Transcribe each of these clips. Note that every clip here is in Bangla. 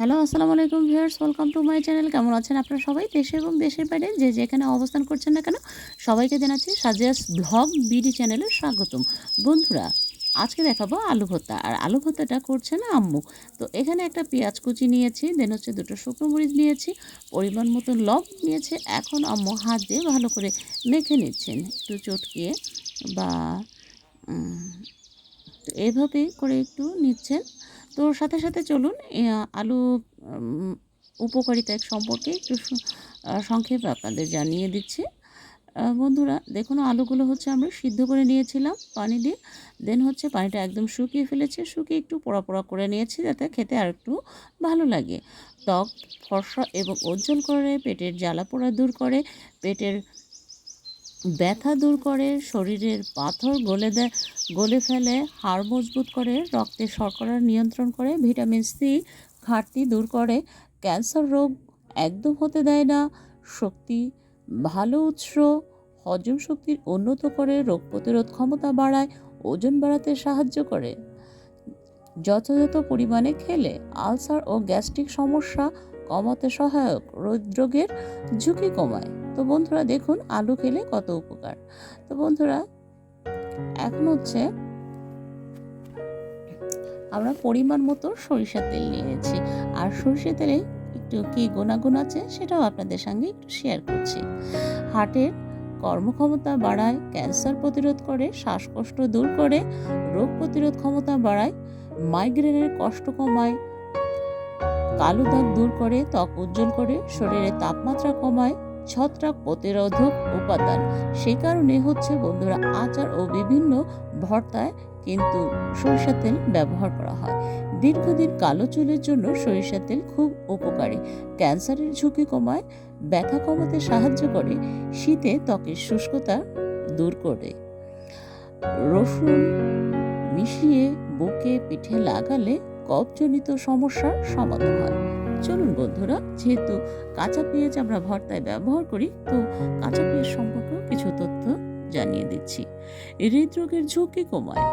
হ্যালো, আসসালামু আলাইকুম viewers welcome to my channel কেমন আছেন আপনারা সবাই? দেশে এবং দেশের বাইরে যে যেখানে অবস্থান করছেন না কেন, সবাইকে জানাচ্ছি সাজিয়াস ব্লগ বিডি চ্যানেলে স্বাগতম। বন্ধুরা, আজকে দেখাবো আলু ভর্তা, আর আলু ভর্তাটা করছে না আম্মু। তো এখানে একটা পেঁয়াজ কুচি নিয়েছি দেন হচ্ছে দুটো শুকনো মরিচ নিয়েছি, পরিমাণ মতো লব নিয়েছে। এখন আম্মু হাত দিয়ে ভালো করে মেখে নিচ্ছেন, একটু চটকিয়ে বা তো এভাবে করে একটু নিচ্ছেন। তো সাথে সাথে চলুন আলু উপকারিতা সম্পর্কে একটু সংক্ষেপে আপনাদের জানিয়ে দিচ্ছি। বন্ধুরা, দেখুন, আলুগুলো হচ্ছে আমরা সিদ্ধ করে নিয়েছিলাম পানি দিয়ে। দেন হচ্ছে পানিটা একদম শুকিয়ে ফেলেছে, শুকিয়ে একটু পোড়া পোড়া করে নিয়েছি যাতে খেতে আর একটু ভালো লাগে। ত্বক ফর্সা এবং উজ্জ্বল করে পেটের জ্বালা পোড়া দূর করে, পেটের ব্যথা দূর করে, শরীরের পাথর গলে দেয় গলে ফেলে, হাড় মজবুত করে, রক্তে শর্করা নিয়ন্ত্রণ করে, ভিটামিন সি ঘাটতি দূর করে, ক্যান্সার রোগ একদম হতে দেয় না, শক্তি ভালো উৎস, হজম শক্তির উন্নত করে, রোগ প্রতিরোধ ক্ষমতা বাড়ায়, ওজন বাড়াতে সাহায্য করে। যথাযথ পরিমাণে খেলে আলসার ও গ্যাস্ট্রিক সমস্যা কমাতে সহায়ক, হৃদরোগের ঝুঁকি কমায়। তো বন্ধুরা দেখুন, আলু খেলে কত উপকার। তো বন্ধুরা, এখন হচ্ছে আমরা পরিমাণ মতো সরিষার তেল নিয়েছি। আর সরিষার তেলে একটু কি গুণাগুণ আছে সেটাও আপনাদের সঙ্গে একটু শেয়ার করছি। হার্টের কর্মক্ষমতা বাড়ায়, ক্যান্সার প্রতিরোধ করে, শ্বাসকষ্ট দূর করে, রোগ প্রতিরোধ ক্ষমতা বাড়ায়, মাইগ্রেনের কষ্ট কমায়, কালো দাগ দূর করে, ত্বক উজ্জ্বল করে শরীরের তাপমাত্রা কমায় ছত্রাক প্রতিরোধক উপাদান। সেই কারণে হচ্ছে বন্ধুরা আচার ও বিভিন্ন ভর্তায় কিন্তু সরিষার তেল ব্যবহার করা হয়। দীর্ঘদিন কালো চুলের জন্য সরিষার তেল খুব উপকারী। ক্যান্সারের ঝুঁকি কমায়, ব্যথা কমাতে সাহায্য করে, শীতে ত্বকের শুষ্কতা দূর করে। রসুন মিশিয়ে বুকে পিঠে লাগালে কফজনিত সমস্যার সমাধান হয়। চলুন বন্ধুরা, যেহেতু কাঁচা পেঁয়াজ আমরা ভর্তায় ব্যবহার করি, তো কাঁচা পেঁয়াজ সম্পর্কেও কিছু তথ্য জানিয়ে দিচ্ছি। হৃদরোগের ঝুঁকি কমায়।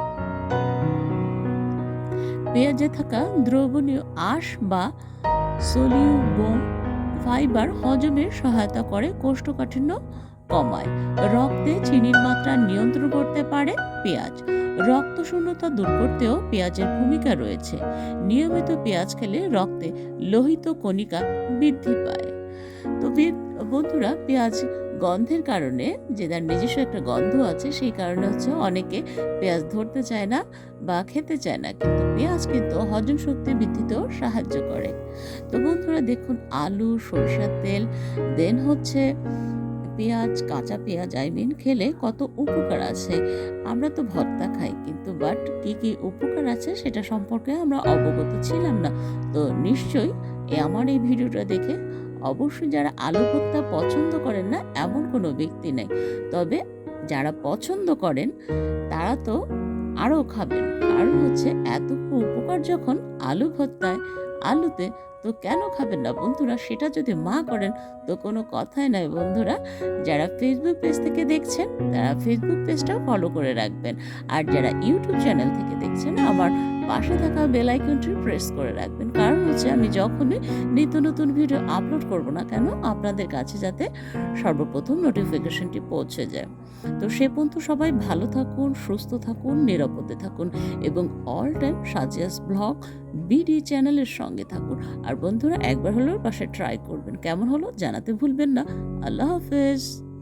পেঁয়াজে থাকা দ্রবণীয় আঁশ বা সোলিউবোম ফাইবার হজমের সহায়তা করে, কোষ্ঠকাঠিন্য কমায়। রক্তে চিনির মাত্রা নিয়ন্ত্রণ করতে পারে পেঁয়াজ। রক্ত শূন্যতা দূর করতেও পেঁয়াজের ভূমিকা রয়েছে। নিয়মিত পেঁয়াজ খেলে রক্তে লোহিত কণিকা বৃদ্ধি পায়। তো বন্ধুরা, পেঁয়াজ গন্ধের কারণে যে তার নিজস্ব একটা গন্ধ আছে, সেই কারণে হচ্ছে অনেকে পেঁয়াজ ধরতে চায় না বা খেতে চায় না। কিন্তু পেঁয়াজ কিন্তু হজম শক্তি বৃদ্ধিতেও সাহায্য করে। তো বন্ধুরা, দেখুন, আলু, সরিষার তেল, দেন হচ্ছে পেঁয়াজ, কাঁচা পেঁয়াজ আই মিন খেলে কত উপকার আছে। আমরা তো ভর্তা খাই, কিন্তু বাট কি কি উপকার আছে সেটা সম্পর্কে আমরা অবগত ছিলাম না। তো নিশ্চয়ই আমার এই ভিডিওটা দেখে অবশ্যই যারা আলু ভর্তা পছন্দ করেন না, এমন কোনো ব্যক্তি নেই। তবে যারা পছন্দ করেন, তারা তো আরও খাবেন। কারণ হচ্ছে এত উপকার যখন আলু ভর্তায়, আলুতে তো কেন খাবেন না? বন্ধুরা, সেটা যদি মা করেন তো কোনো কথাই নয় বন্ধুরা। যারা ফেসবুক পেজ থেকে দেখছেন, তারা ফেসবুক পেজটাও ফলো করে রাখবেন। আর যারা ইউটিউব চ্যানেল থেকে দেখছেন, আমার পাশে থাকা বেল আইকনটি প্রেস করে রাখবেন। কারণ হচ্ছে আমি যখনই নিত্য নতুন ভিডিও আপলোড করব না কেন, আপনাদের কাছে যাতে সর্বপ্রথম নোটিফিকেশনটি পৌঁছে যায়। তো সে পর্যন্ত সবাই ভালো থাকুন, সুস্থ থাকুন, নিরাপদে থাকুন এবং all time Sajia's blog BD চ্যানেলের সঙ্গে থাকুন। আর বন্ধুরা, একবার হলেও পাশে ট্রাই করবেন। কেমন হলো জানাতে ভুলবেন না। আল্লাহ হাফেজ।